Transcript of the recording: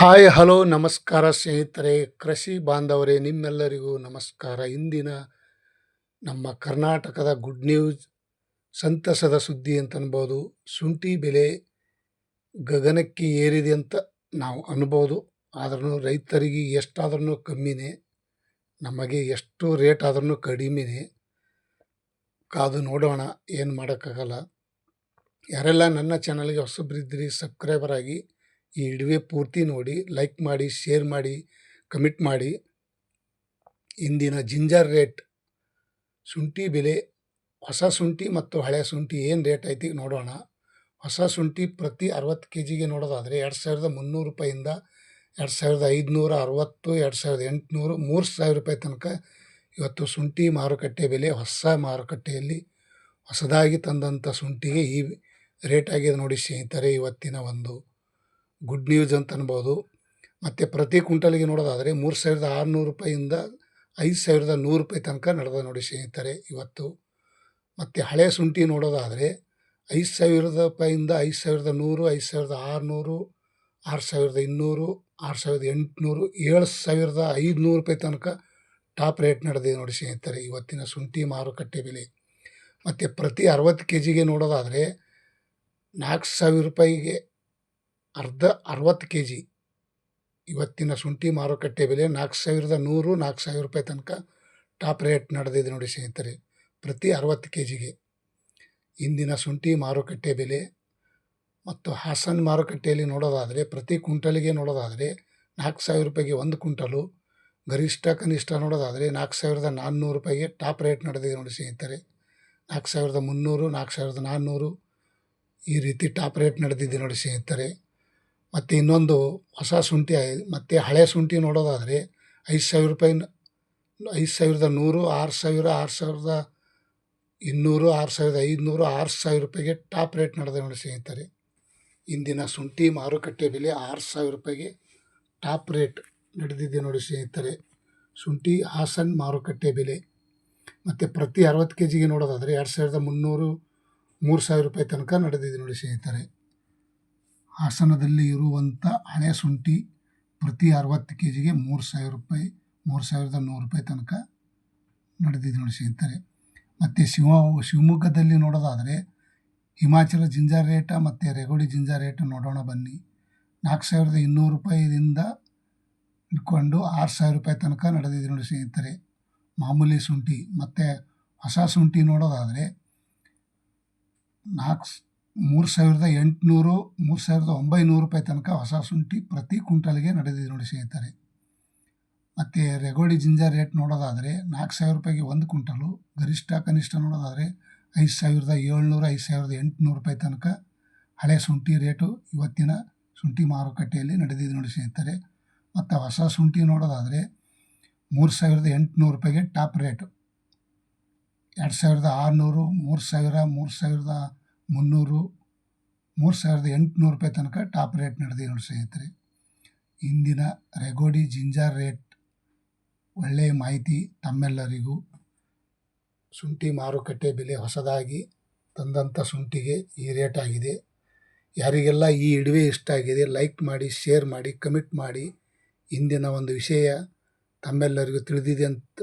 Hi, hello, ನಮಸ್ಕಾರ ಸ್ನೇಹಿತರೆ, ಕೃಷಿ ಬಾಂಧವರೇ, ನಿಮ್ಮೆಲ್ಲರಿಗೂ ನಮಸ್ಕಾರ. ಇಂದಿನ ನಮ್ಮ ಕರ್ನಾಟಕದ ಗುಡ್ ನ್ಯೂಸ್ ಸಂತಸದ ಸುದ್ದಿ ಅಂತ ಅನ್ಬೋದು. ಶುಂಠಿ ಬೆಲೆ ಗಗನಕ್ಕೆ ಏರಿದೆ ಅಂತ ನಾವು ಅನ್ಬೋದು. ಆದ್ರೂ ರೈತರಿಗೆ ಎಷ್ಟಾದ್ರೂ ಕಮ್ಮಿನೇ, ನಮಗೆ ಎಷ್ಟು ರೇಟ್ ಆದ್ರೂ ಕಡಿಮೆನೇ. ಕಾದು ನೋಡೋಣ, ಏನು ಮಾಡೋಕ್ಕಾಗಲ್ಲ. ಯಾರೆಲ್ಲ ನನ್ನ ಚಾನಲ್ಗೆ ಹೊಸಬ್ರಿದ್ರಿ ಸಬ್ಸ್ಕ್ರೈಬರ್ ಆಗಿ ಈ ಇಡುವೆ ಪೂರ್ತಿ ನೋಡಿ ಲೈಕ್ ಮಾಡಿ ಶೇರ್ ಮಾಡಿ ಕಮೆಂಟ್ ಮಾಡಿ. ಇಂದಿನ ಜಿಂಜರ್ ರೇಟ್ ಶುಂಠಿ ಬೆಲೆ, ಹೊಸ ಶುಂಠಿ ಮತ್ತು ಹಳೆಯ ಶುಂಠಿ ಏನು ರೇಟ್ ಐತಿ ನೋಡೋಣ. ಹೊಸ ಶುಂಠಿ ಪ್ರತಿ ಅರವತ್ತು ಕೆ ಜಿಗೆ ನೋಡೋದಾದರೆ ಎರಡು ಸಾವಿರದ ಮುನ್ನೂರು ರೂಪಾಯಿಂದ ಎರಡು ಸಾವಿರದ ಐದುನೂರ ಅರವತ್ತು, ಎರಡು ಸಾವಿರದ ಎಂಟುನೂರು, ಮೂರು ಸಾವಿರ ರೂಪಾಯಿ ತನಕ ಇವತ್ತು ಶುಂಠಿ ಮಾರುಕಟ್ಟೆ ಬೆಲೆ ಹೊಸ ಮಾರುಕಟ್ಟೆಯಲ್ಲಿ ಹೊಸದಾಗಿ ತಂದಂಥ ಶುಂಠಿಗೆ ಈ ರೇಟ್ ಆಗಿದೆ ನೋಡಿ ಸ್ನೇಹಿತರೆ, ಇವತ್ತಿನ ಒಂದು ಗುಡ್ ನ್ಯೂಸ್ ಅಂತ ಅನ್ಬೋದು. ಮತ್ತು ಪ್ರತಿ ಕ್ವಿಂಟಲ್ಗೆ ನೋಡೋದಾದರೆ ಮೂರು ಸಾವಿರದ ಆರುನೂರು ರೂಪಾಯಿಂದ ಐದು ಸಾವಿರದ ನೂರು ರೂಪಾಯಿ ತನಕ ನಡೆದ ನೋಡಿ ಸ್ನೇಹಿತರೆ ಇವತ್ತು. ಮತ್ತು ಹಳೆ ಶುಂಠಿ ನೋಡೋದಾದರೆ ಐದು ಸಾವಿರದ ರೂಪಾಯಿಂದ ಐದು ಸಾವಿರದ ನೂರು, ಐದು ಸಾವಿರದ ಆರುನೂರು, ಆರು ಸಾವಿರದ ಇನ್ನೂರು, ಆರು ಸಾವಿರದ ಎಂಟುನೂರು, ಏಳು ಸಾವಿರದ ಐದುನೂರು ರೂಪಾಯಿ ತನಕ ಟಾಪ್ ರೇಟ್ ನಡೆದಿದೆ ನೋಡಿ ಸ್ನೇಹಿತರೆ ಇವತ್ತಿನ ಶುಂಠಿ ಮಾರುಕಟ್ಟೆ ಬೆಲೆ. ಮತ್ತು ಪ್ರತಿ ಅರವತ್ತು ಕೆ ಜಿಗೆ ನೋಡೋದಾದರೆ ನಾಲ್ಕು ಸಾವಿರ ರೂಪಾಯಿಗೆ ಅರ್ಧ ಅರವತ್ತು ಕೆ ಜಿ ಇವತ್ತಿನ ಶುಂಠಿ ಮಾರುಕಟ್ಟೆ ಬೆಲೆ ನಾಲ್ಕು ಸಾವಿರದ ನೂರು, ನಾಲ್ಕು ಸಾವಿರ ರೂಪಾಯಿ ತನಕ ಟಾಪ್ ರೇಟ್ ನಡೆದಿದೆ ನೋಡಿ ಸ್ನೇಹಿತರೆ, ಪ್ರತಿ ಅರವತ್ತು ಕೆ ಜಿಗೆ ಇಂದಿನ ಶುಂಠಿ ಮಾರುಕಟ್ಟೆ ಬೆಲೆ ಮತ್ತು ಹಾಸನ್ ಮಾರುಕಟ್ಟೆಯಲ್ಲಿ ನೋಡೋದಾದರೆ, ಪ್ರತಿ ಕುಂಟಲಿಗೆ ನೋಡೋದಾದರೆ ನಾಲ್ಕು ಸಾವಿರ ರೂಪಾಯಿಗೆ ಒಂದು ಕುಂಟಲು ಗರಿಷ್ಠ ಕನಿಷ್ಠ ನೋಡೋದಾದರೆ ನಾಲ್ಕು ಸಾವಿರದ ನಾನ್ನೂರು ರೂಪಾಯಿಗೆ ಟಾಪ್ ರೇಟ್ ನಡೆದಿದೆ ನೋಡಿ ಸ್ನೇಹಿತರೆ, ನಾಲ್ಕು ಸಾವಿರದ ಮುನ್ನೂರು, ನಾಲ್ಕು ಸಾವಿರದ ನಾನ್ನೂರು ಈ ರೀತಿ ಟಾಪ್ ರೇಟ್ ನಡೆದಿದೆ ನೋಡಿ ಸ್ನೇಹಿತರೆ. ಮತ್ತು ಇನ್ನೊಂದು ಹೊಸ ಶುಂಠಿ ಮತ್ತು ಹಳೆ ಶುಂಠಿ ನೋಡೋದಾದರೆ ಐದು ಸಾವಿರ ರೂಪಾಯಿ ಐದು ಸಾವಿರದ ನೂರು, ಆರು ಸಾವಿರ, ಆರು ಸಾವಿರದ ಇನ್ನೂರು, ಆರು ಸಾವಿರದ ಐದುನೂರು, ಆರು ಸಾವಿರ ರೂಪಾಯಿಗೆ ಟಾಪ್ ರೇಟ್ ನಡೆದ ನೋಡಿ ಸ್ನೇಹಿತರೆ. ಇಂದಿನ ಶುಂಠಿ ಮಾರುಕಟ್ಟೆ ಬೆಲೆ ಆರು ಸಾವಿರ ರೂಪಾಯಿಗೆ ಟಾಪ್ ರೇಟ್ ನಡೆದಿದೆ ನೋಡಿ ಸ್ನೇಹಿತರೆ. ಶುಂಠಿ ಹಾಸನ್ ಮಾರುಕಟ್ಟೆ ಬೆಲೆ. ಮತ್ತು ಪ್ರತಿ ಅರವತ್ತು ಕೆ ಜಿಗೆ ನೋಡೋದಾದರೆ ಎರಡು ಸಾವಿರದ ಮುನ್ನೂರು, ಮೂರು ಸಾವಿರ ರೂಪಾಯಿ ತನಕ ನಡೆದಿದೆ ನೋಡಿ ಸ್ನೇಹಿತರೆ. ಹಾಸನದಲ್ಲಿ ಇರುವಂಥ ಹಳೆ ಶುಂಠಿ ಪ್ರತಿ ಅರವತ್ತು ಕೆ ಜಿಗೆ ಮೂರು ಸಾವಿರ ರೂಪಾಯಿ, ಮೂರು ಸಾವಿರದ ನೂರು ರೂಪಾಯಿ ತನಕ ನಡೆದಿದೆ ನೋಡಿ ಸ್ನೇಹಿತರೆ. ಮತ್ತು ಶಿವ, ಶಿವಮೊಗ್ಗದಲ್ಲಿ ನೋಡೋದಾದರೆ ಹಿಮಾಚಲ ಜಿಂಜರ್ ರೇಟ ಮತ್ತು ರೆಗೋಡಿ ಜಿಂಜರ್ ರೇಟ್ ನೋಡೋಣ ಬನ್ನಿ. ನಾಲ್ಕು ಸಾವಿರದ ಇನ್ನೂರು ರೂಪಾಯಿಯಿಂದ ಇಟ್ಕೊಂಡು ಆರು ಸಾವಿರ ರೂಪಾಯಿ ತನಕ ನಡೆದಿದೆ ನೋಡಿ ಸ್ನೇಹಿತರೆ. ಮಾಮೂಲಿ ಶುಂಠಿ, ಮತ್ತು ಹೊಸ ಶುಂಠಿ ನೋಡೋದಾದರೆ ನಾಲ್ಕು ಮೂರು ಸಾವಿರದ ಎಂಟುನೂರು, ಮೂರು ಸಾವಿರದ ಒಂಬೈನೂರು ರೂಪಾಯಿ ತನಕ ಹೊಸ ಶುಂಠಿ ಪ್ರತಿ ಕುಂಟಲ್ಗೆ ನಡೆದಿದೆ ನೋಡಿ ಸ್ನೇಹಿತರೆ. ಮತ್ತು ರೆಗೋಡಿ ಜಿಂಜರ್ ರೇಟ್ ನೋಡೋದಾದರೆ ನಾಲ್ಕು ಸಾವಿರ ರೂಪಾಯಿಗೆ ಒಂದು ಕುಂಟಲು ಗರಿಷ್ಠ ಕನಿಷ್ಠ ನೋಡೋದಾದರೆ ಐದು ಸಾವಿರದ ಏಳ್ನೂರು, ಐದು ಸಾವಿರದ ಎಂಟುನೂರು ರೂಪಾಯಿ ತನಕ ಹಳೆ ಶುಂಠಿ ರೇಟು ಇವತ್ತಿನ ಶುಂಠಿ ಮಾರುಕಟ್ಟೆಯಲ್ಲಿ ನಡೆದಿದೆ ನೋಡಿ ಸ್ನೇಹಿತರೆ. ಮತ್ತು ಹೊಸ ಶುಂಠಿ ನೋಡೋದಾದರೆ ಮೂರು ಸಾವಿರದ ಎಂಟುನೂರು ರೂಪಾಯಿಗೆ ಟಾಪ್ ರೇಟು. ಎರಡು ಸಾವಿರದ ಆರುನೂರು, ಮೂರು ಸಾವಿರ, ಮೂರು ಸಾವಿರದ ಮುನ್ನೂರು, ಮೂರು ಸಾವಿರದ ಎಂಟುನೂರು ರೂಪಾಯಿ ತನಕ ಟಾಪ್ ರೇಟ್ ನಡೆದಿದೆ ನೋಡಿ ಸ್ನೇಹಿತರೆ. ಇಂದಿನ ರೆಗೋಡಿ ಜಿಂಜರ್ ರೇಟ್ ಒಳ್ಳೆಯ ಮಾಹಿತಿ ತಮ್ಮೆಲ್ಲರಿಗೂ. ಶುಂಠಿ ಮಾರುಕಟ್ಟೆ ಬೆಲೆ ಹೊಸದಾಗಿ ತಂದಂಥ ಶುಂಠಿಗೆ ಈ ರೇಟ್ ಆಗಿದೆ. ಯಾರಿಗೆಲ್ಲ ಈ ಇಡುವೆ ಇಷ್ಟ ಆಗಿದೆ, ಲೈಕ್ ಮಾಡಿ, ಶೇರ್ ಮಾಡಿ, ಕಮೆಂಟ್ ಮಾಡಿ, ಇಂದಿನ ಒಂದು ವಿಷಯ ತಮ್ಮೆಲ್ಲರಿಗೂ ತಿಳಿದಿದೆ ಅಂತ